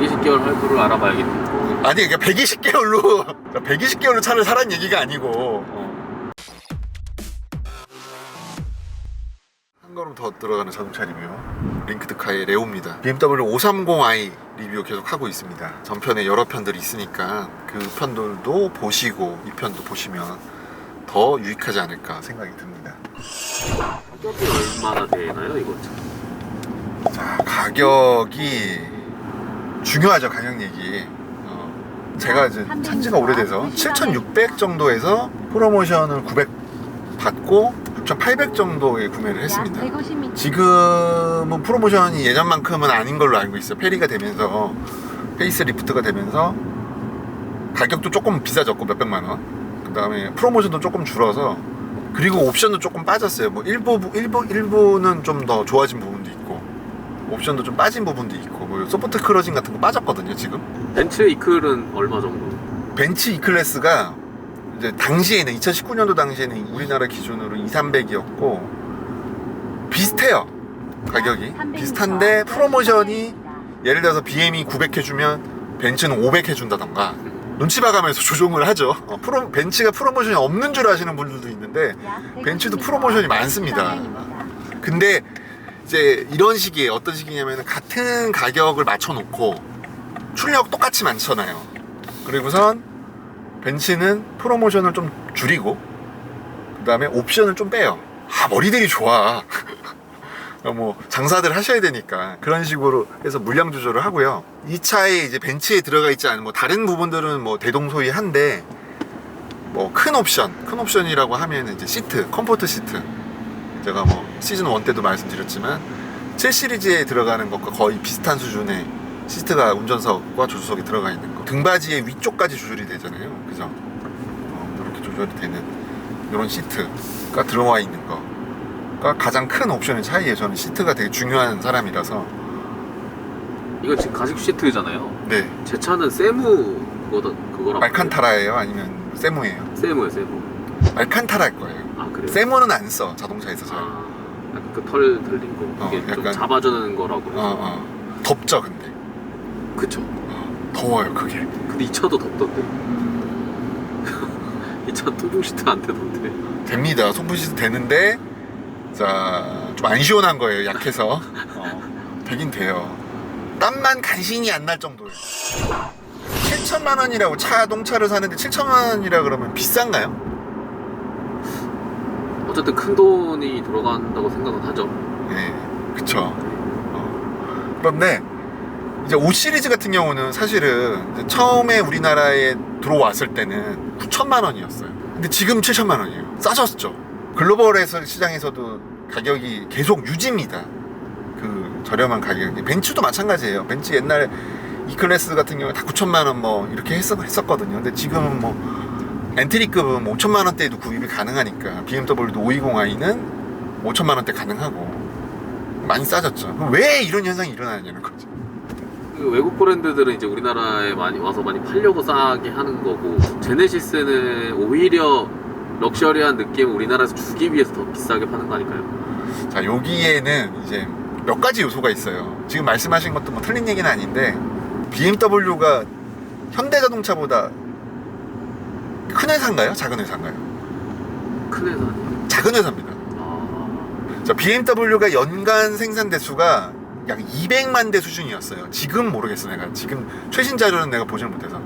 120개월 할부를 알아봐야겠네. 아니 그러니까 120개월로 120개월로 차를 사란 얘기가 아니고 어. 한 걸음 더 들어가는 자동차 리뷰 링크드카의 레오입니다 BMW 530i 리뷰 계속 하고 있습니다 전편에 여러 편들이 있으니까 그 편들도 보시고 이 편도 보시면 더 유익하지 않을까 생각이 듭니다 가격이 얼마나 되나요, 이거? 자 가격이 중요하죠 가격 얘기 어, 제가 이제 산 지가 오래돼서 7,600 정도에서 프로모션을 900 받고 6,800 정도에 구매를 했습니다. 150m. 지금은 프로모션이 예전만큼은 아닌 걸로 알고 있어요. 페리가 되면서 페이스 리프트가 되면서 가격도 조금 비싸졌고 몇백만 원. 그다음에 프로모션도 조금 줄어서 그리고 옵션도 조금 빠졌어요. 뭐 일부 일부 일부는 좀 더 좋아진 부분도 있고 옵션도 좀 빠진 부분도 있고 뭐 소프트 크러징 같은 거 빠졌거든요 지금. 벤츠 이클은 얼마 정도? 벤츠 E 클래스가 이제 당시에는 2019년도 당시에는 우리나라 기준으로 2, 300이었고 비슷해요 가격이 비슷한데 프로모션이 예를 들어서 BM이 900 해주면 벤츠는 500 해준다던가 눈치 봐가면서 조정을 하죠 어, 프로, 벤츠가 프로모션이 없는 줄 아시는 분들도 있는데 벤츠도 프로모션이 많습니다. 근데 이제 이런 식이에요 어떤 식이냐면 같은 가격을 맞춰놓고 출력 똑같이 많잖아요. 그리고선 벤츠는 프로모션을 좀 줄이고 그 다음에 옵션을 좀 빼요. 아 머리들이 좋아. 뭐 장사들 하셔야 되니까 그런 식으로 해서 물량 조절을 하고요. 이 차에 이제 벤츠에 들어가 있지 않은 뭐 다른 부분들은 뭐 대동소이한데 뭐 큰 옵션 큰 옵션이라고 하면 이제 시트 컴포트 시트 제가 뭐 시즌 1 때도 말씀드렸지만 7 시리즈에 들어가는 것과 거의 비슷한 수준의 시트가 운전석과 조수석에 들어가 있는 거. 등받이의 위쪽까지 조절이 되잖아요. 그죠? 어, 이렇게 조절이 되는 이런 시트가 들어와 있는 거가 가장 큰 옵션의 차이에요. 저는 시트가 되게 중요한 사람이라서. 이거 지금 가죽 시트잖아요. 네. 제 차는 세무 그거다 그거랑 알칸타라예요? 아니면 세무예요? 세무예요, 세무. 알칸타라일 거예요 아 그래요? 세무는 안 써 자동차에서 잘 아, 약간 그털 들린 거 어, 이게 좀 약간- 잡아주는 거라고. 어, 그래서. 어. 덥죠 근데 그쵸. 어, 더워요 그게 근데 이 차도 덥던데. 이 차 통풍 시트 안 되던데. 됩니다. 송풍시도 되는데 자좀 안 시원한 거예요. 약해서 어, 되긴 돼요. 땀만 간신히 안 날 정도예요. 7천만 원이라고 자동차를 사는데 7천만 원이라 그러면 비싼가요? 어쨌든 큰 돈이 들어간다고 생각은 하죠. 네, 그쵸. 어. 그런데 이제 5 시리즈 같은 경우는 사실은 처음에 우리나라에 들어왔을 때는 9천만 원이었어요. 근데 지금 7천만 원이에요. 싸졌죠. 글로벌에서 시장에서도 가격이 계속 유지입니다. 그 저렴한 가격이. 벤츠도 마찬가지예요. 벤츠 옛날 E 클래스 같은 경우에 다 9천만 원 뭐 이렇게 했었, 했었거든요. 근데 지금은 뭐 엔트리급은 뭐 5천만 원대에도 구입이 가능하니까 BMW도 520i는 5천만 원대 가능하고 많이 싸졌죠. 왜 이런 현상이 일어나냐는 거죠. 그 외국 브랜드들은 이제 우리나라에 많이 와서 많이 팔려고 싸게 하는 거고 제네시스는 오히려 럭셔리한 느낌 우리나라에서 주기 위해서 더 비싸게 파는 거 아닐까요? 자 여기에는 이제 몇 가지 요소가 있어요. 지금 말씀하신 것도 뭐 틀린 얘기는 아닌데 BMW가 현대자동차보다 큰 회사인가요? 작은 회사인가요? 큰 회사 아니에요? 작은 회사입니다. 아, 자 BMW가 연간 생산 대수가 약 200만 대 수준이었어요. 지금 모르겠어 내가 지금 최신 자료는 내가 보질 못해서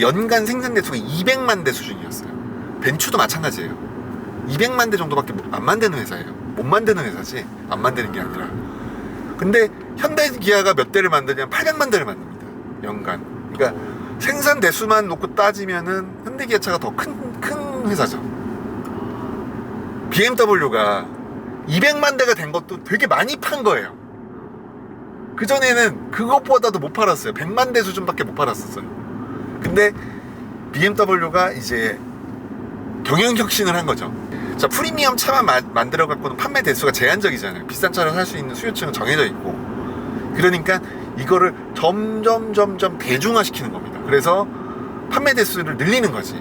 연간 생산 대수가 200만 대 수준이었어요. 벤츠도 마찬가지예요. 200만 대 정도밖에 못- 안 만드는 회사예요. 못 만드는 회사지 안 만드는 게 아니라. 근데 현대 기아가 몇 대를 만드냐면 800만 대를 만듭니다. 연간. 그러니까 생산 대수만 놓고 따지면은 현대 기아 차가 더 큰 큰 회사죠. BMW가 200만 대가 된 것도 되게 많이 판 거예요. 그 전에는 그것보다도 못 팔았어요. 100만 대 수준밖에 못 팔았었어요. 근데 BMW가 이제 경영 혁신을 한 거죠. 자, 프리미엄 차만 마- 만들어 갖고는 판매 대수가 제한적이잖아요. 비싼 차를 살 수 있는 수요층은 정해져 있고. 그러니까 이거를 점점 점점 대중화 시키는 겁니다. 그래서 판매 대수를 늘리는 거지.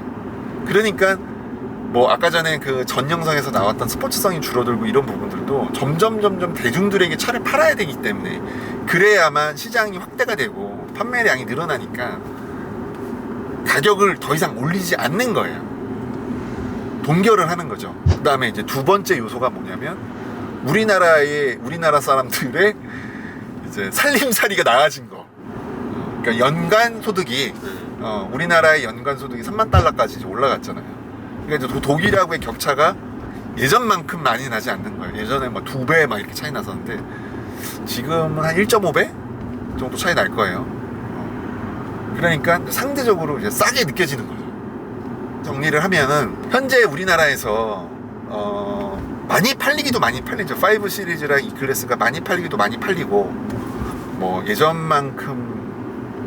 그러니까 뭐 아까 전에 그 전 영상에서 나왔던 스포츠성이 줄어들고 이런 부분들도 점점 점점 대중들에게 차를 팔아야 되기 때문에 그래야만 시장이 확대가 되고 판매량이 늘어나니까 가격을 더 이상 올리지 않는 거예요. 동결을 하는 거죠. 그 다음에 이제 두 번째 요소가 뭐냐면 우리나라의 우리나라 사람들의 이제 살림살이가 나아진 거. 그러니까 연간 소득이 네. 어, 우리나라의 연간 소득이 3만 달러까지 올라갔잖아요. 그러니까 이제 도- 독일하고의 격차가 예전만큼 많이 나지 않는 거예요. 예전에 뭐두배 막 이렇게 차이 났었는데 지금은 한 1.5배 정도 차이 날 거예요. 어. 그러니까 상대적으로 이제 싸게 느껴지는 거죠. 정리를 하면은 현재 우리나라에서 어, 많이 팔리기도 많이 팔리죠. 5 시리즈랑 이 클래스가 많이 팔리기도 많이 팔리고 뭐 예전만큼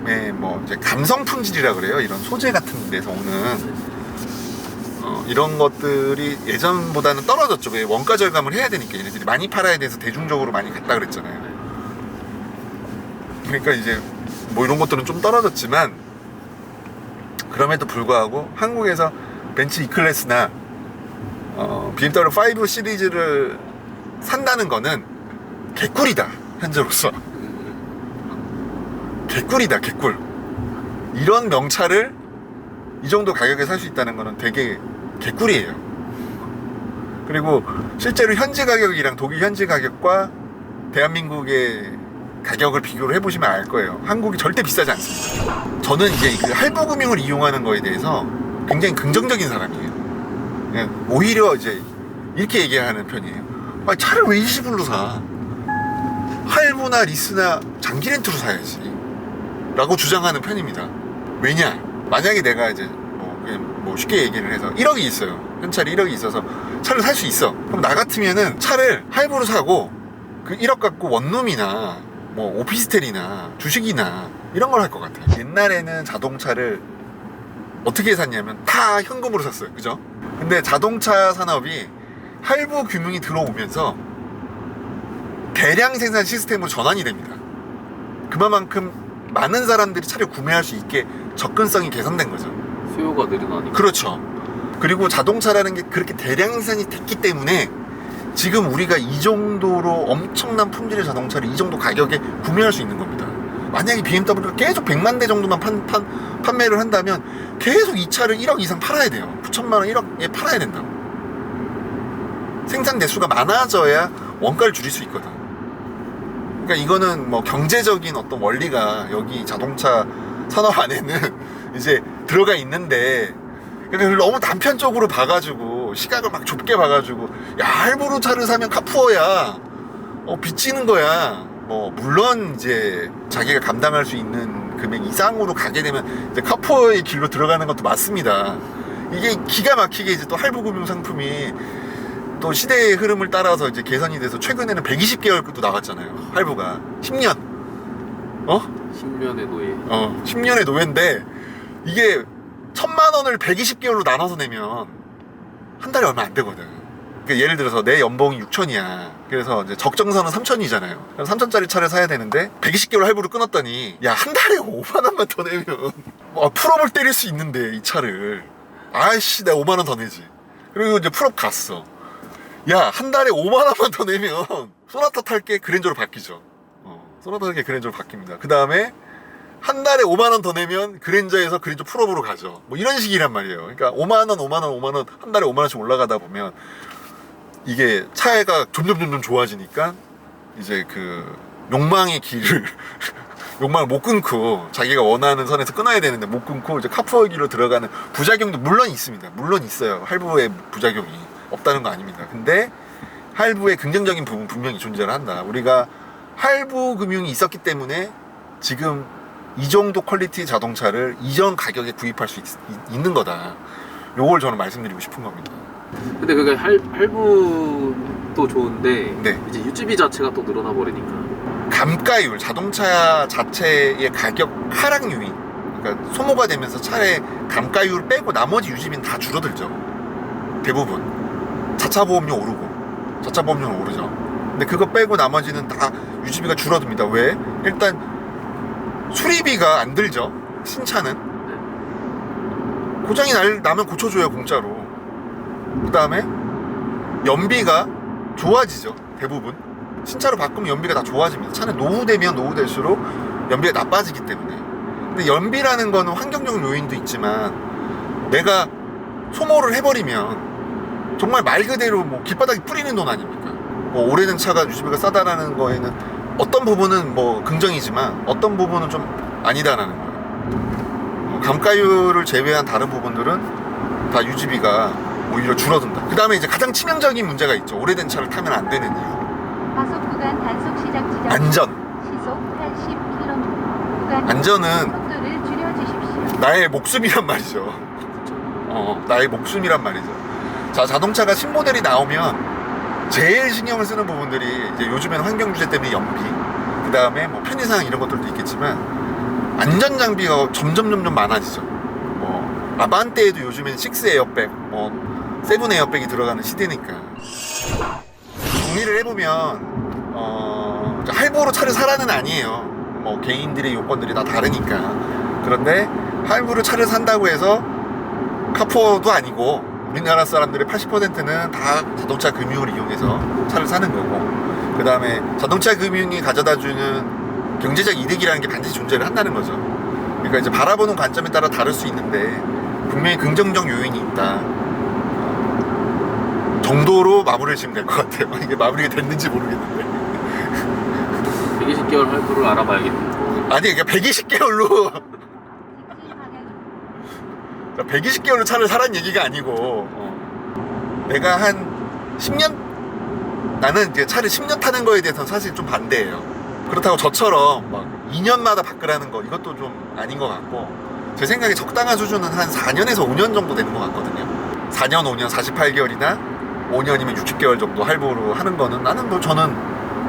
의뭐 이제 감성 품질이라 그래요. 이런 소재 같은 데서 오는 어, 이런 것들이 예전보다는 떨어졌죠. 왜 원가 절감을 해야 되니까 얘네들이 많이 팔아야 돼서 대중적으로 많이 갔다 그랬잖아요. 그러니까 이제 뭐 이런 것들은 좀 떨어졌지만 그럼에도 불구하고 한국에서 벤츠 E 클래스나 어, BMW 5 시리즈를 산다는 거는 개꿀이다 현재로서 개꿀이다 개꿀. 이런 명차를 이 정도 가격에 살 수 있다는 거는 되게 개꿀이에요. 그리고 실제로 현지 가격이랑 독일 현지 가격과 대한민국의 가격을 비교를 해보시면 알 거예요. 한국이 절대 비싸지 않습니다. 저는 이제 그 할부금융을 이용하는 거에 대해서 굉장히 긍정적인 사람이에요. 오히려 이제 이렇게 얘기하는 편이에요. 아, 차를 왜 일시불로 사? 할부나 리스나 장기 렌트로 사야지 라고 주장하는 편입니다. 왜냐? 만약에 내가 이제 뭐, 그냥 뭐 쉽게 얘기를 해서 1억이 있어요. 현찰이 1억이 있어서 차를 살 수 있어. 그럼 나 같으면은 차를 할부로 사고 그 1억 갖고 원룸이나 뭐 오피스텔이나 주식이나 이런 걸 할 것 같아요. 옛날에는 자동차를 어떻게 샀냐면 다 현금으로 샀어요. 그죠? 근데 자동차 산업이 할부 금융이 들어오면서 대량 생산 시스템으로 전환이 됩니다. 그만큼 많은 사람들이 차를 구매할 수 있게 접근성이 개선된 거죠 수요가 늘어나니까. 그렇죠. 그리고 자동차라는 게 그렇게 대량 생산이 됐기 때문에 지금 우리가 이 정도로 엄청난 품질의 자동차를 이 정도 가격에 구매할 수 있는 겁니다. 만약에 BMW가 계속 100만 대 정도만 판, 판, 판매를 한다면 계속 이 차를 1억 이상 팔아야 돼요. 9천만 원 1억에 팔아야 된다고. 생산 대수가 많아져야 원가를 줄일 수 있거든. 그러니까 이거는 뭐 경제적인 어떤 원리가 여기 자동차 산업 안에는 이제 들어가 있는데 근데 너무 단편적으로 봐가지고 시각을 막 좁게 봐가지고 야 할부로 차를 사면 카푸어야. 어 빚지는 거야. 뭐 물론 이제 자기가 감당할 수 있는 금액 이상으로 가게 되면 이제 카푸어의 길로 들어가는 것도 맞습니다. 이게 기가 막히게 이제 또 할부 금융 상품이 또 시대의 흐름을 따라서 이제 개선이 돼서 최근에는 120개월도 나갔잖아요 할부가 10년 어? 10년의 노예. 어, 10년의 노예인데 이게 천만 원을 120개월로 나눠서 내면 한 달에 얼마 안 되거든. 그러니까 예를 들어서 내 연봉이 6천이야. 그래서 이제 적정선은 3천이잖아요. 그럼 3천짜리 차를 사야 되는데 120개월 할부를 끊었더니 야 한 달에 5만 원만 더 내면 뭐 풀업을 때릴 수 있는데 이 차를 아이씨 내가 5만 원 더 내지. 그리고 이제 풀업 갔어. 야 한 달에 5만 원만 더 내면 소나타 탈게 그랜저로 바뀌죠. 어, 소나타 탈게 그랜저로 바뀝니다. 그 다음에 한 달에 5만 원 더 내면 그랜저에서 그랜저 풀업으로 가죠. 뭐 이런 식이란 말이에요. 그러니까 5만 원, 5만 원, 5만 원 한 달에 5만 원씩 올라가다 보면 이게 차가 점점 점점 좋아지니까 이제 그 욕망의 길을 욕망을 못 끊고 자기가 원하는 선에서 끊어야 되는데 못 끊고 이제 카푸어 길로 들어가는 부작용도 물론 있습니다. 물론 있어요. 할부의 부작용이 없다는 거 아닙니다. 근데 할부의 긍정적인 부분 분명히 존재를 한다. 우리가 할부 금융이 있었기 때문에 지금 이 정도 퀄리티 자동차를 이전 가격에 구입할 수 있, 는 거다. 요걸 저는 말씀드리고 싶은 겁니다. 근데 그게 할, 할부도 좋은데 네. 이제 유지비 자체가 또 늘어나 버리니까. 감가율, 자동차 자체의 가격 하락 요인, 그러니까 소모가 되면서 차의 감가율 빼고 나머지 유지비는 다 줄어들죠. 대부분. 자차 보험료 오르고, 자차 보험료는 오르죠. 근데 그거 빼고 나머지는 다 유지비가 줄어듭니다. 왜? 일단 수리비가 안 들죠. 신차는. 고장이 날, 나면 고쳐줘요, 공짜로. 그 다음에 연비가 좋아지죠. 대부분. 신차로 바꾸면 연비가 다 좋아집니다. 차는 노후되면 노후될수록 연비가 나빠지기 때문에. 근데 연비라는 거는 환경적 요인도 있지만 내가 소모를 해버리면 정말 말 그대로 뭐 길바닥에 뿌리는 돈 아닙니까? 뭐 오래된 차가 유지비가 싸다라는 거에는 어떤 부분은 뭐 긍정이지만 어떤 부분은 좀 아니다라는 거예요. 뭐 감가율을 제외한 다른 부분들은 다 유지비가 오히려 줄어든다. 그 다음에 이제 가장 치명적인 문제가 있죠. 오래된 차를 타면 안 되는 이유. 과속 구간 단속 시작 지점 안전. 시속 80km 구간 안전은. 나의 목숨이란 말이죠. 어, 나의 목숨이란 말이죠. 자, 자동차가 신모델이 나오면 제일 신경을 쓰는 부분들이 이제 요즘에는 환경 규제 때문에 연비, 그 다음에 뭐 편의상 이런 것들도 있겠지만 안전 장비가 점점 점점 많아지죠. 뭐 아반떼에도 요즘엔 6 에어백, 뭐 세븐 에어백이 들어가는 시대니까 정리를 해보면 어, 할부로 차를 사라는 아니에요. 뭐 개인들의 요건들이 다 다르니까. 그런데 할부로 차를 산다고 해서 카포도 아니고 우리나라 사람들의 80%는 다 자동차 금융을 이용해서 차를 사는 거고 그 다음에 자동차 금융이 가져다주는 경제적 이득이라는 게 반드시 존재를 한다는 거죠. 그러니까 이제 바라보는 관점에 따라 다를 수 있는데 분명히 긍정적 요인이 있다. 정도로 마무리를 지으면 될 것 같아요. 이게 마무리가 됐는지 모르겠는데. 120개월 할부를 알아봐야겠네요. 아니, 그러니까 120개월로 직진 방향입니다. 120개월로 차를 사란 얘기가 아니고 어, 내가 한 10년 나는 이제 차를 10년 타는 거에 대해서는 사실 좀 반대예요. 그렇다고 저처럼 막 2년마다 바꾸라는 거 이것도 좀 아닌 것 같고 제 생각에 적당한 수준은 한 4년에서 5년 정도 되는 것 같거든요. 4년, 5년, 48개월이나 5년이면 60개월 정도 할부로 하는 거는 나는 뭐 저는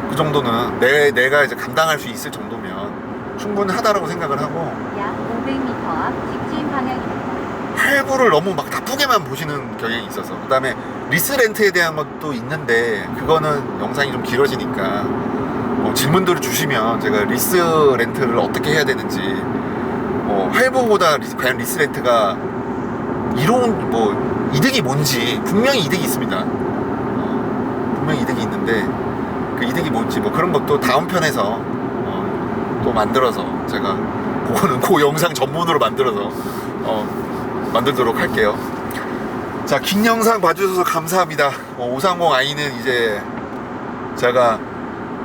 그 정도는 내, 내가 이제 감당할 수 있을 정도면 충분하다라고 생각을 하고 약 500m 앞 직진 방향입니다. 할부를 너무 막 나쁘게만 보시는 경향이 있어서. 그 다음에 리스 렌트에 대한 것도 있는데 그거는 영상이 좀 길어지니까 뭐 질문들을 주시면 제가 리스 렌트를 어떻게 해야 되는지 뭐 할부보다 리- 과연 리스 렌트가 이로운 뭐 이득이 뭔지 분명히 이득이 있습니다. 어, 분명히 이득이 있는데 그 이득이 뭔지 뭐 그런 것도 다음 편에서 어, 또 만들어서 제가 그거는 그 영상 전문으로 만들어서 어, 만들도록 할게요. 자, 긴 영상 봐주셔서 감사합니다. 어, 530i는 이제 제가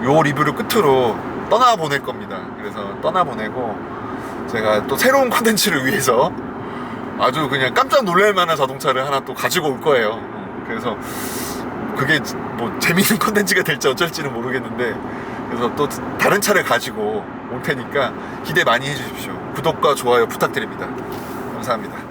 요 리뷰를 끝으로 떠나 보낼 겁니다. 그래서 떠나 보내고 제가 또 새로운 콘텐츠를 위해서 아주 그냥 깜짝 놀랄 만한 자동차를 하나 또 가지고 올 거예요. 어, 그래서 그게 뭐 재밌는 콘텐츠가 될지 어쩔지는 모르겠는데 그래서 또 다른 차를 가지고 올 테니까 기대 많이 해주십시오. 구독과 좋아요 부탁드립니다. 감사합니다.